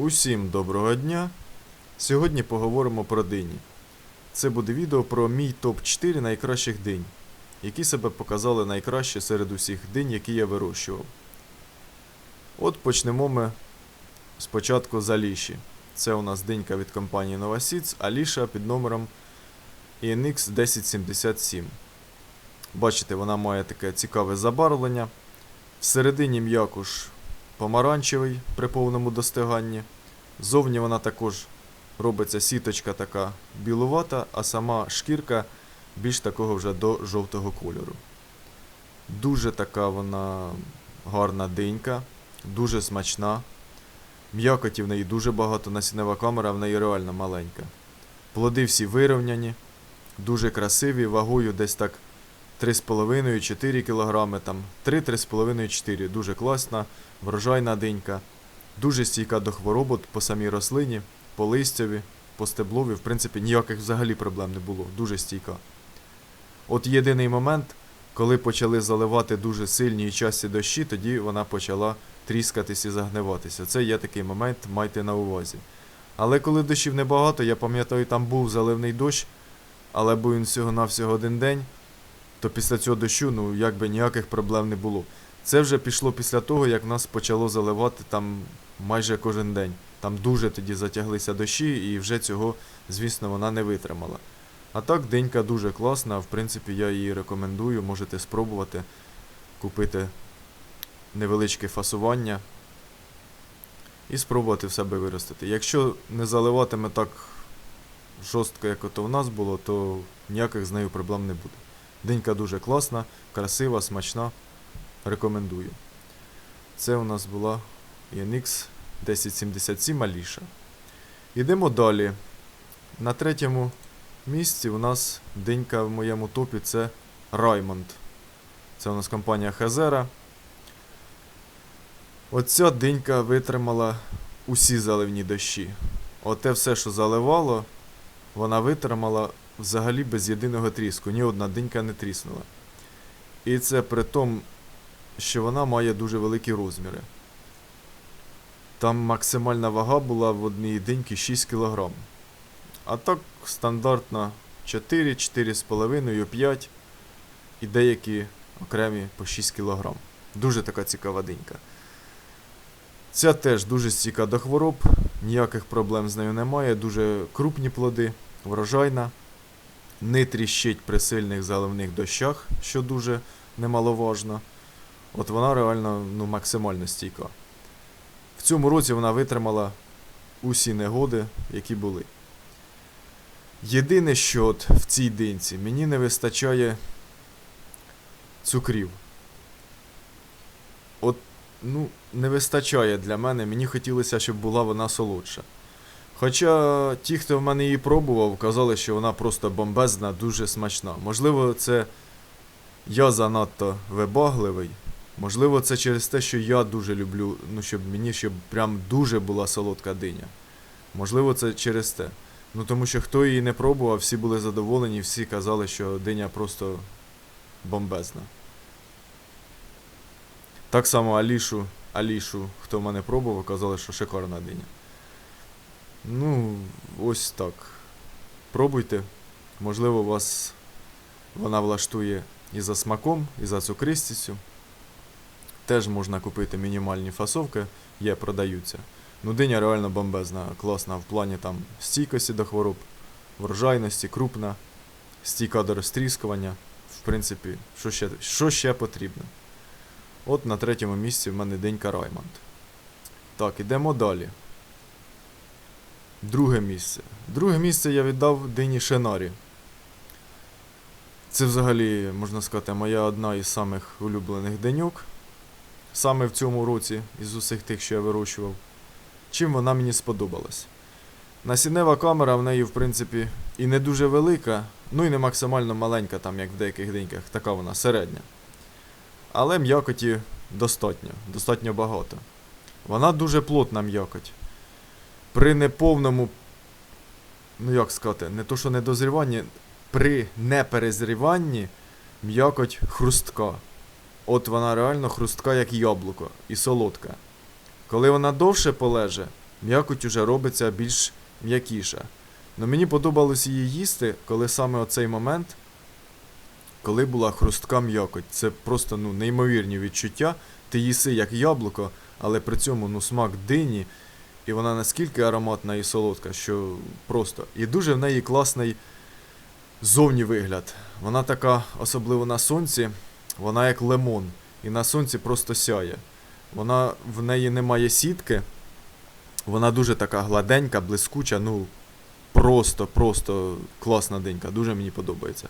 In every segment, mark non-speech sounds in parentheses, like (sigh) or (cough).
Усім доброго дня! Сьогодні поговоримо про дині. Це буде відео про мій топ-4 найкращих динь, які себе показали найкраще серед усіх динь, які я вирощував. От почнемо ми спочатку з Аліші. Це у нас динька від компанії Novasids, Аліша під номером ENX 1077. Бачите, вона має таке цікаве забарвлення. Всередині м'якуш помаранчевий при повному достиганні. Зовні вона також робиться сіточка така білувата, а сама шкірка більш такого вже до жовтого кольору. Дуже така вона гарна динька, дуже смачна. М'якоті в неї дуже багато, насінева камера в неї реально маленька. Плоди всі вирівняні, дуже красиві, вагою десь так 3,5-4 кг, там 3-3,5-4. Дуже класна, врожайна динька. Дуже стійка до хвороб по самій рослині, по листяві, по стеблові. В принципі, ніяких взагалі проблем не було. Дуже стійка. От єдиний момент, коли почали заливати дуже сильні і часті дощі, тоді вона почала тріскатись і загниватися. Це є такий момент, майте на увазі. Але коли дощів небагато, я пам'ятаю, там був заливний дощ, але був він всього-навсього один день, то після цього дощу, ну, якби ніяких проблем не було. Це вже пішло після того, як нас почало заливати там майже кожен день. Там дуже тоді затяглися дощі, і вже цього, звісно, вона не витримала. А так, денька дуже класна, в принципі, я її рекомендую, можете спробувати купити невеличке фасування і спробувати в себе виростити. Якщо не заливатиме так жорстко, як ото в нас було, то ніяких з нею проблем не буде. Денька дуже класна, красива, смачна. Рекомендую. Це у нас була ENX 1077 Аліша. Йдемо далі. На третьому місці у нас денька в моєму топі це Раймонд. Це у нас компанія Хезера. Оця денька витримала усі заливні дощі. Оте все, що заливало, вона витримала взагалі без єдиного тріску. Ні одна денька не тріснула. І це при тому, що вона має дуже великі розміри. Там максимальна вага була в одній деньки 6 кг. А так стандартна 4, 4,5, 5 і деякі окремі по 6 кг. Дуже така цікава денька. Ця теж дуже стійка до хвороб, ніяких проблем з нею немає, дуже крупні плоди, врожайна, не тріщить при сильних заливних дощах, що дуже немаловажно. От вона реально ну, максимально стійка. В цьому році вона витримала усі негоди, які були. Єдине, що от в цій динці мені не вистачає цукрів. От, ну, не вистачає для мене, мені хотілося, щоб була вона солодша. Хоча ті, хто в мене її пробував, казали, що вона просто бомбезна, дуже смачна. Можливо, це я занадто вибагливий. Можливо, це через те, що я дуже люблю, ну, щоб мені щоб прям дуже була солодка диня. Можливо, це через те. Ну тому що хто її не пробував, всі були задоволені, всі казали, що диня просто бомбезна. Так само Алішу, Алішу, хто мене пробував, казали, що шикарна диня. Ну, ось так. Пробуйте. Можливо, вас вона влаштує і за смаком, і за цукристістю. Теж можна купити мінімальні фасовки, є, продаються. Ну, диня реально бомбезна, класна в плані там стійкості до хвороб, врожайності, крупна, стійка до розтріскування. В принципі, що ще, що ще потрібно? От на третьому місці в мене денька Раймонд. Так, ідемо далі. Друге місце. Друге місце я віддав дині Шенарі. Це взагалі, можна сказати, моя одна із самих улюблених деньок. Саме в цьому році, із усіх тих, що я вирощував. Чим вона мені сподобалась. Насінева камера в неї, в принципі, і не дуже велика, ну і не максимально маленька, там, як в деяких деньках, така вона середня. Але м'якоті достатньо, достатньо багато. Вона дуже плотна м'якоть. При неповному, ну як сказати, не то що недозріванні, при неперезріванні м'якоть хрустка. От вона реально хрустка, як яблуко, і солодка. Коли вона довше полеже, м'якоть уже робиться більш м'якіша. Ну мені подобалось її їсти, коли саме оцей момент, коли була хрустка м'якоть. Це просто ну, неймовірні відчуття. Ти їси як яблуко, але при цьому ну, смак дині, і вона наскільки ароматна і солодка, що просто. І дуже в неї класний зовні вигляд. Вона така, особливо на сонці, вона як лимон. І на сонці просто сяє. Вона в неї немає сітки. Вона дуже така гладенька, блискуча, ну просто, просто класна денька. Дуже мені подобається.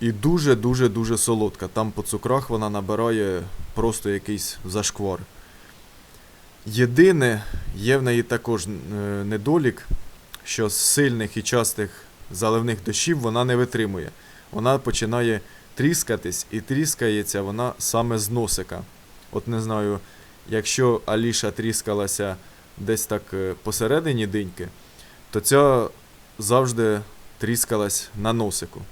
І дуже-дуже дуже солодка. Там по цукрах вона набирає просто якийсь зашквар. Єдине, є в неї також е, недолік, що з сильних і частих заливних дощів вона не витримує. Вона починає тріскатись, і тріскається вона саме з носика. От не знаю, якщо Аліша тріскалася десь так е, посередині диньки, то ця завжди тріскалась на носику.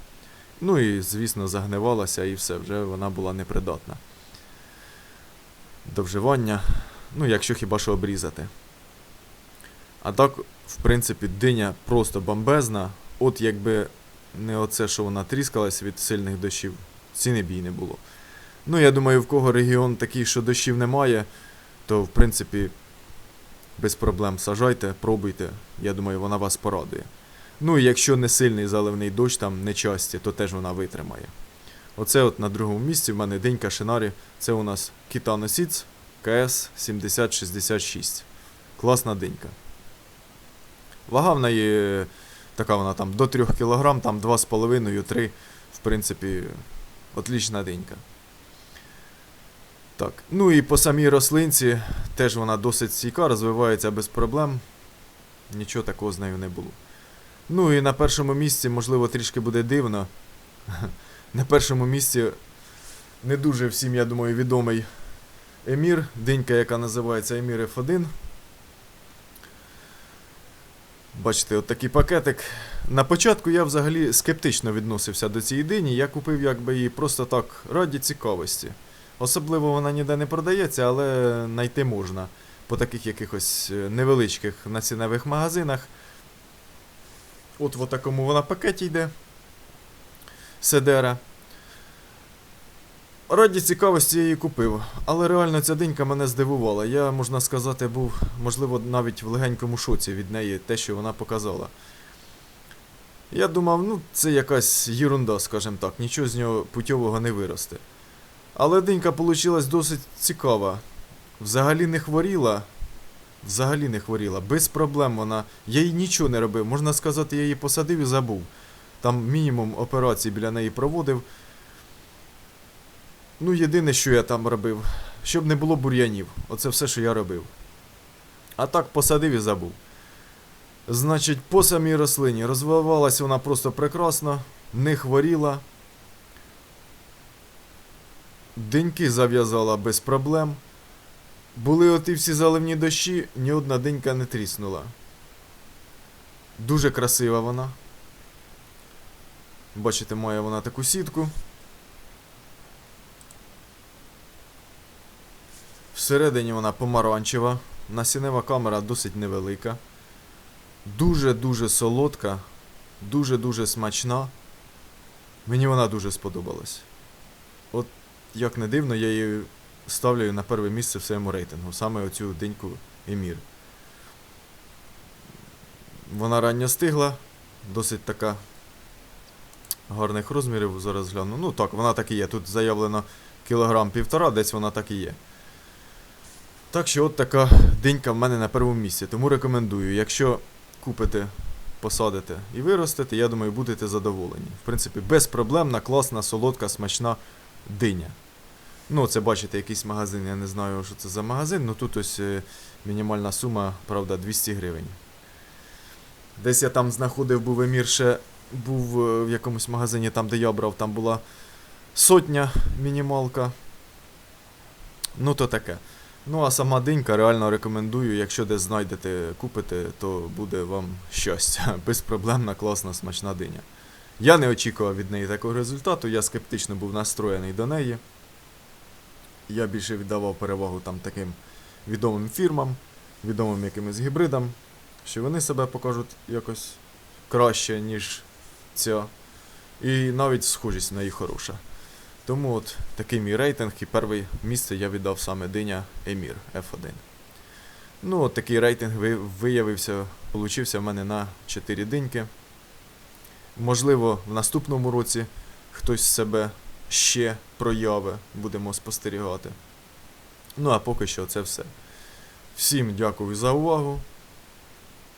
Ну і, звісно, загнивалася і все, вже вона була непридатна. До вживання, ну, якщо хіба що обрізати. А так, в принципі, диня просто бомбезна. От якби не оце, що вона тріскалась від сильних дощів, ціни б їй не було. Ну, я думаю, в кого регіон такий, що дощів немає, то в принципі без проблем сажайте, пробуйте. Я думаю, вона вас порадує. Ну і якщо не сильний заливний дощ, там не часті, то теж вона витримає. Оце от на другому місці в мене денька Шинарі. Це у нас Seeds КС 7066. Класна денька. Вага в неї е, така вона там до 3 кг, там 2,5-3, в принципі, отлічна денька. Так, ну і по самій рослинці теж вона досить стійка, розвивається без проблем. Нічого такого з нею не було. Ну і на першому місці, можливо, трішки буде дивно. (laughs) На першому місці не дуже всім, я думаю, відомий Емір, динька, яка називається Емір F1. Бачите, от такий пакетик. На початку я взагалі скептично відносився до цієї дині. Я купив якби її просто так раді цікавості. Особливо вона ніде не продається, але знайти можна по таких якихось е, невеличких націнових магазинах. От в такому вона пакеті йде. Седера. Раді цікавості я її купив, але реально ця динька мене здивувала. Я, можна сказати, був, можливо, навіть в легенькому шоці від неї те, що вона показала. Я думав, ну, це якась єрунда, скажімо так, нічого з нього путьового не виросте. Але динька вийшла досить цікава. Взагалі не хворіла. Взагалі не хворіла. Без проблем вона. Я їй нічого не робив. Можна сказати, я її посадив і забув. Там мінімум операцій біля неї проводив. Ну, єдине, що я там робив, щоб не було бур'янів. Оце все, що я робив. А так посадив і забув. Значить, по самій рослині розвивалася вона просто прекрасно, не хворіла. Деньки зав'язала без проблем. Були оті всі заливні дощі, ні одна денька не тріснула. Дуже красива вона. Бачите, має вона таку сітку. Всередині вона помаранчева. Насінева камера досить невелика. Дуже-дуже солодка, дуже-дуже смачна. Мені вона дуже сподобалась. От, як не дивно, я її ставлю на перше місце в своєму рейтингу. Саме оцю деньку Емір. Вона ранньо стигла, досить така гарних розмірів. Зараз гляну. Ну так, вона так і є. Тут заявлено кілограм півтора, десь вона так і є. Так що от така денька в мене на першому місці. Тому рекомендую, якщо купите, посадите і виростете, я думаю, будете задоволені. В принципі, безпроблемна, класна, солодка, смачна диня. Ну, це бачите, якийсь магазин, я не знаю, що це за магазин, ну тут ось е, мінімальна сума, правда, 200 гривень. Десь я там знаходив, був емір ще був е, в якомусь магазині, там, де я брав, там була сотня мінімалка. Ну, то таке. Ну, а сама динька реально рекомендую, якщо десь знайдете, купите, то буде вам щастя. (laughs) Безпроблемна, класна, смачна диня. Я не очікував від неї такого результату, я скептично був настроєний до неї. Я більше віддавав перевагу там таким відомим фірмам, відомим якимось гібридам, що вони себе покажуть якось краще, ніж ця. І навіть схожість на їх хороша. Тому от такий мій рейтинг, і перше місце я віддав саме диня Емір F1. Ну, от такий рейтинг виявився, получився в мене на 4 диньки. Можливо, в наступному році хтось себе ще прояви, будемо спостерігати. Ну а поки що це все. Всім дякую за увагу.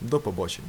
До побачення.